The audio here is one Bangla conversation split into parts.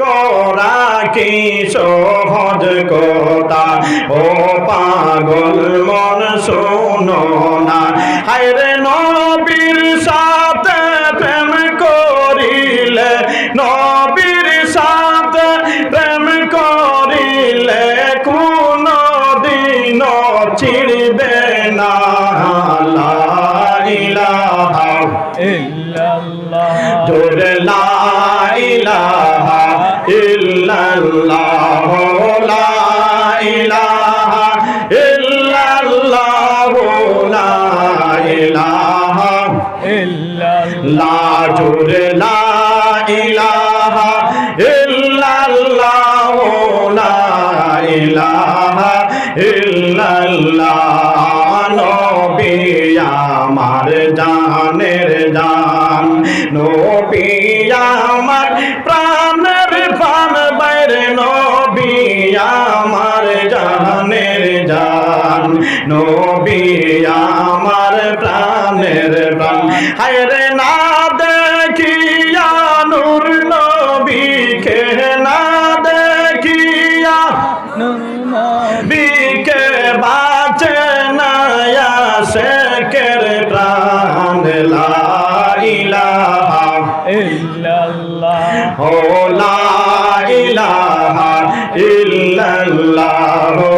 করা কি সহজ কথা? ও পাগল মন শোনো না। হায়রে নবীর সাথে প্রেম করিলে নবীর সাথে প্রেম করিলে কোন দিন চিড়বে না। ইলাহা ইল্লাল্লাহ। জোর লা ইলাহা জোর লা ইলাহা ইল্লাল্লাহ লা ইলাহা ইল্লাল্লাহ নবী আমার জান আমার জানের জান নবী আমার প্রাণের প্রাণ। হায়রে না ইল্লাল্লাহ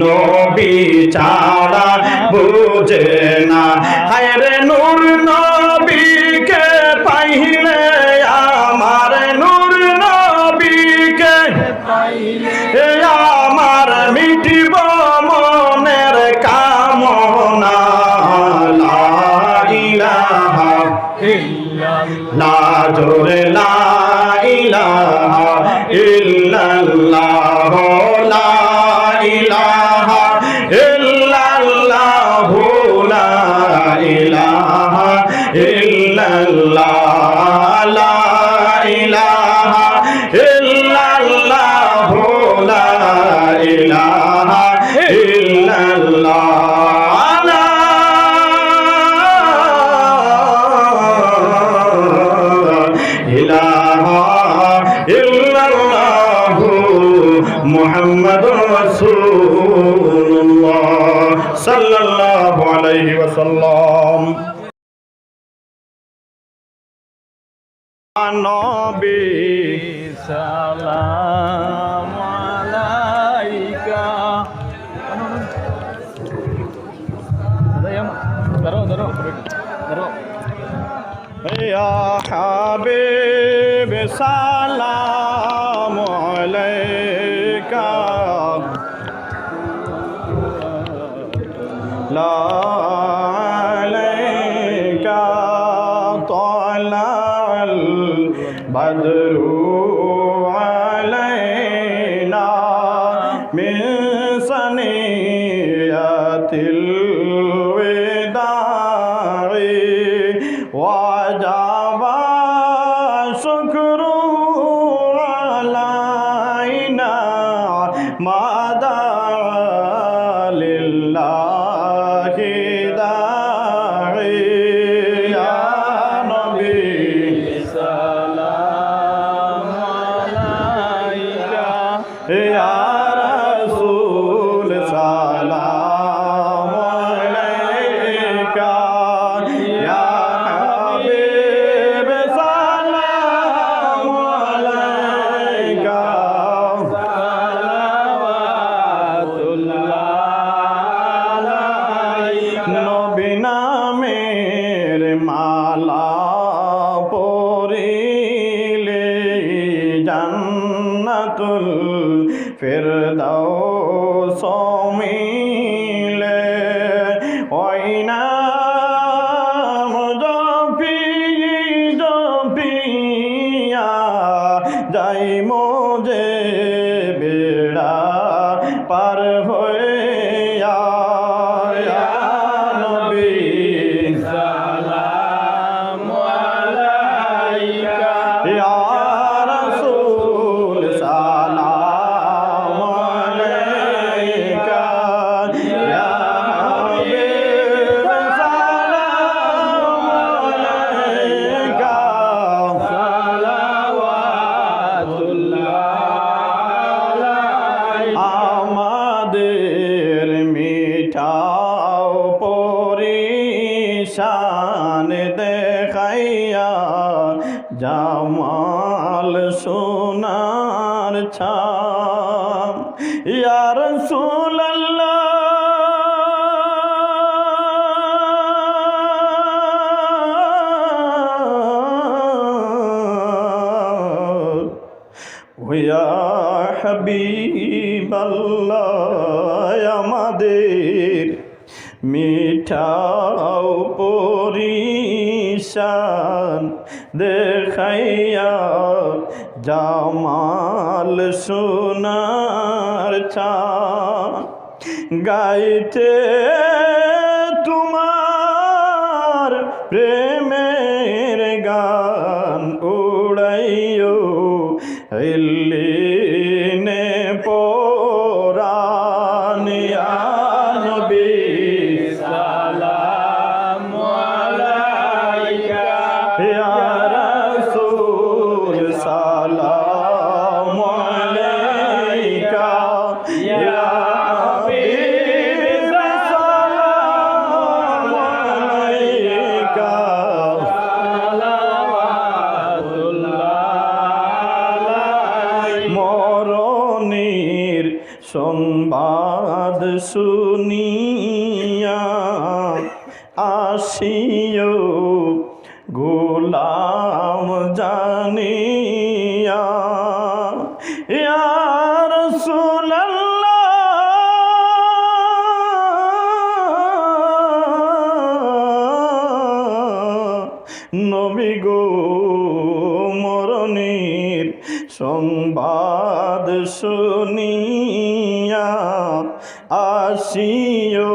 নবী ছাড়া বুঝে না। محمد رسول الله صلى الله عليه وسلم. نبي سلام عليك. يا حبيب سلام. لا عليك طلع البدر علينا من صنيعة الويل জান্নাতুল ফিরদাউস মিলে। ওই নাম জপি জপিয়া যাই মোজে বেড়া পার হয়ে দেখাইয়া জামাল সোনার ছাম ইয়ার সুল্লাহ ওয়া হাবিবাল্লাহ আমাদের মিঠাও পরিশান দেখাইয়া জামাল সোনার ছা গাইতে তোমার প্রেমের সংবাদ শুনিয়া আসিও গোলাম জানিয়া সংবাদ শুনিয়া আসিও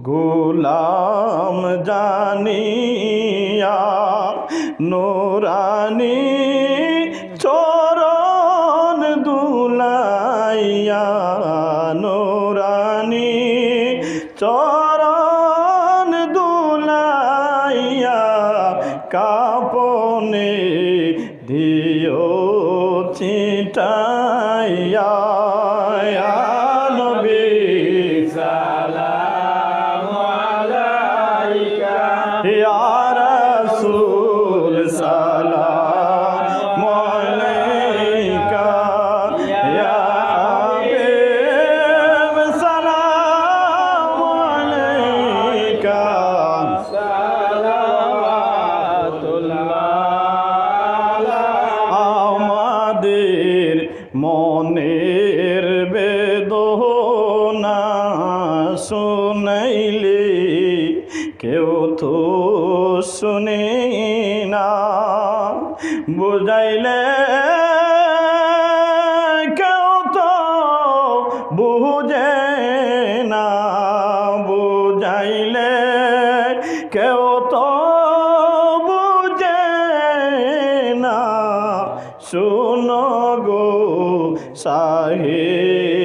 গোলাম জানিয়া নোরানি শুনে না, বুঝাইলে কেউ তো বুঝে না, বুঝাইলে কেউ তো বুঝে না। শুনো গো সাহে